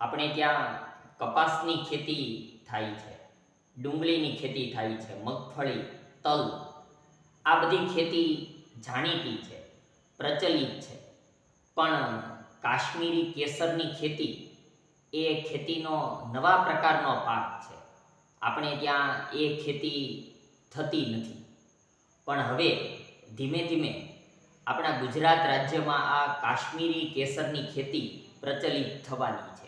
આપણે ત્યાં કપાસની ખેતી થાય છે, ડુંગળીની ખેતી થાય છે, મગફળી, તલ, આ બધી ખેતી જાણીતી છે, પ્રચલિત છે. પણ કાશ્મીરી કેસરની ખેતી એ ખેતીનો નવા પ્રકારનો પાક છે. આપણે ત્યાં એ ખેતી થતી નથી. પણ હવે ધીમે ધીમે આપણા ગુજરાત રાજ્યમાં આ કાશ્મીરી કેસરની ખેતી પ્રચલિત થવાની છે.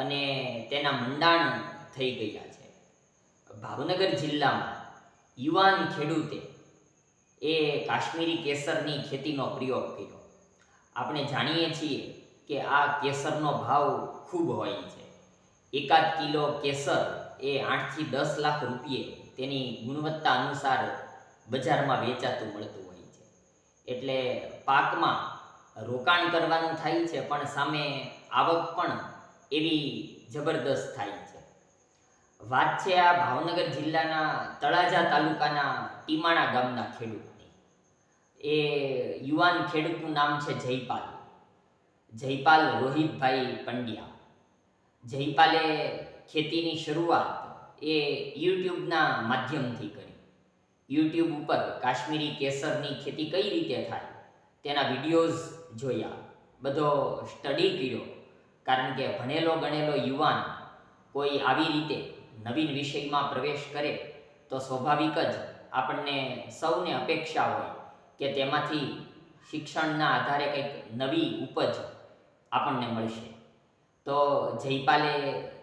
અને તેના મંડાણ થઈ ગયા છે. ભાવનગર જિલ્લામાં યુવાન ખેડૂતે એ કાશ્મીરી કેસરની ખેતીનો પ્રયોગ કર્યો. આપણે જાણીએ છીએ કે આ કેસરનો ભાવ ખૂબ હોય છે. એકાદ કિલો કેસર એ આઠથી દસ લાખ રૂપિયે તેની ગુણવત્તા અનુસાર બજારમાં વેચાતું મળતું હોય છે. એટલે પાકમાં રોકાણ કરવાનું થાય છે, પણ સામે આવક પણ એવી જબરદસ્ત થાય છે. વાત છે આ ભાવનગર જિલ્લાના તળાજા તાલુકાના ટીમાણા ગામના ખેડૂતની. એ યુવાન ખેડૂતનું નામ છે જયપાલ. જયપાલ રોહિતભાઈ પંડ્યા. જયપાલે ખેતીની શરૂઆત એ યુટ્યુબના માધ્યમથી કરી. યુટ્યુબ ઉપર કાશ્મીરી કેસરની ખેતી કઈ રીતે થાય તેના વિડીયોઝ જોયા. બધો સ્ટડી કર્યો. કારણ કે ભણેલો ગણેલો યુવાન કોઈ આવી રીતે નવીન વિષયમાં પ્રવેશ કરે, તો સ્વાભાવિક જ આપણને સૌને અપેક્ષા હોય કે તેમાંથી શિક્ષણના આધારે કંઈક નવી ઉપજ આપણને મળશે. તો જયપાલે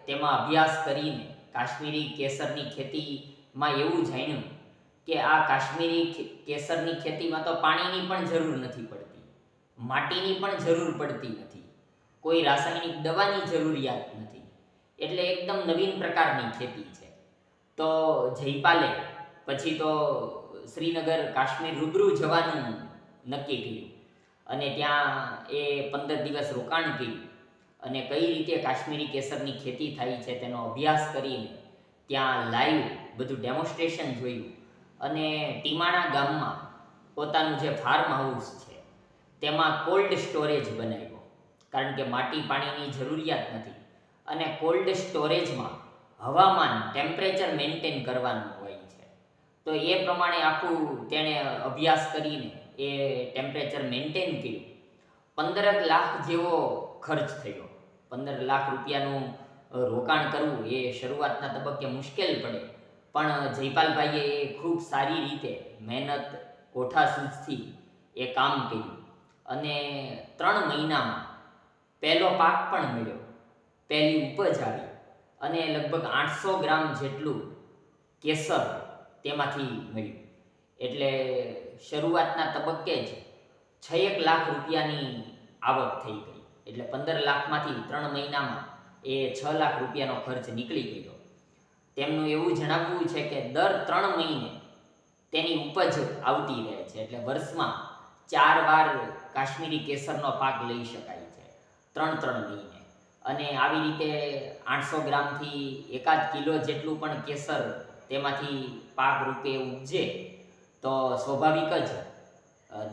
તેમાં અભ્યાસ કરીને કાશ્મીરી કેસરની ખેતીમાં એવું જાણ્યું કે આ કાશ્મીરી કેસરની ખેતીમાં તો પાણીની પણ જરૂર નથી પડતી, માટીની પણ જરૂર પડતી નથી. કોઈ રાસાયણિક દવાની જરૂરિયાત નથી. એટલે એકદમ નવીન પ્રકારની ખેતી છે. તો જયપાલે પછી તો શ્રીનગર કાશ્મીર રૂબરૂ જવાનું નક્કી કર્યું. અને ત્યાં એ પંદર દિવસ રોકાણ કર્યું. અને કઈ રીતે કાશ્મીરી કેસરની ખેતી થાય છે તેનો અભ્યાસ કરીને ત્યાં લાઈવ બધું ડેમોન્સ્ટ્રેશન જોયું. અને ટીમાણા ગામમાં પોતાનું જે ફાર્મ હાઉસ છે, તેમાં કોલ્ડ સ્ટોરેજ બનાવ્યો. કારણ કે માટી પાણીની જરૂરિયાત નથી. અને કોલ્ડ સ્ટોરેજમાં હવામાન ટેમ્પરેચર મેન્ટેન કરવાનું હોય છે. તો એ પ્રમાણે આખું તેણે અભ્યાસ કરીને એ ટેમ્પરેચર મેન્ટેન કર્યું. પંદરક લાખ જેવો ખર્ચ થયો. પંદર લાખ રૂપિયાનું રોકાણ કરવું એ શરૂઆતના તબક્કે મુશ્કેલ પડે. પણ જયપાલભાઈએ એ ખૂબ સારી રીતે મહેનત, કોઠાસૂઝથી એ કામ કર્યું. અને ત્રણ મહિનામાં પહેલો પાક પણ મળ્યો. પહેલી ઉપજ આવી અને લગભગ આઠસો ગ્રામ જેટલું કેસર તેમાંથી મળ્યું. એટલે શરૂઆતના તબક્કે જ છ એક લાખ રૂપિયાની આવક થઈ ગઈ. એટલે પંદર લાખમાંથી ત્રણ મહિનામાં એ છ લાખ રૂપિયાનો ખર્ચ નીકળી ગયો. તેમનું એવું જણાવવું છે કે દર ત્રણ મહિને તેની ઉપજ આવતી રહે છે. એટલે વર્ષમાં ચાર વાર કાશ્મીરી કેસરનો પાક લઈ શકાય. ત્રણ ત્રણ મહિને. અને આવી રીતે આઠસો ગ્રામથી એકાદ કિલો જેટલું પણ કેસર તેમાંથી પાક રૂપે ઉપજે, તો સ્વાભાવિક જ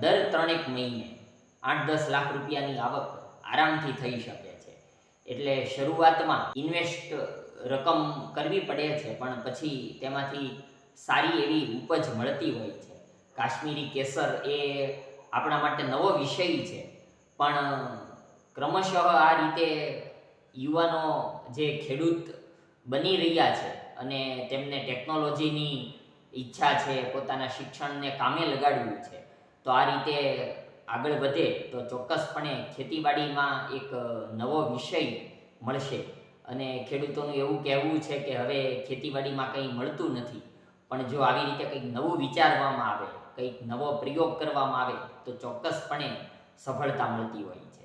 દર ત્રણેક મહિને આઠ દસ લાખ રૂપિયાની આવક આરામથી થઈ શકે છે. એટલે શરૂઆતમાં ઇન્વેસ્ટ રકમ કરવી પડે છે, પણ પછી તેમાંથી સારી એવી ઉપજ મળતી હોય છે. કાશ્મીરી કેસર એ આપણા માટે નવો વિષય છે, પણ ક્રમશઃ આ રીતે યુવાનો જે ખેડૂત બની રહ્યા છે અને તેમને ટેકનોલોજીની ઈચ્છા છે, પોતાના શિક્ષણને કામે લગાડવું છે, તો આ રીતે આગળ વધે તો ચોક્કસપણે ખેતીવાડીમાં એક નવો વિષય મળશે. અને ખેડૂતોનું એવું કહેવું છે કે હવે ખેતીવાડીમાં કંઈ મળતું નથી, પણ જો આવી રીતે કંઈક નવું વિચારવામાં આવે, કંઈક નવો પ્રયોગ કરવામાં આવે, તો ચોક્કસપણે સફળતા મળતી હોય છે.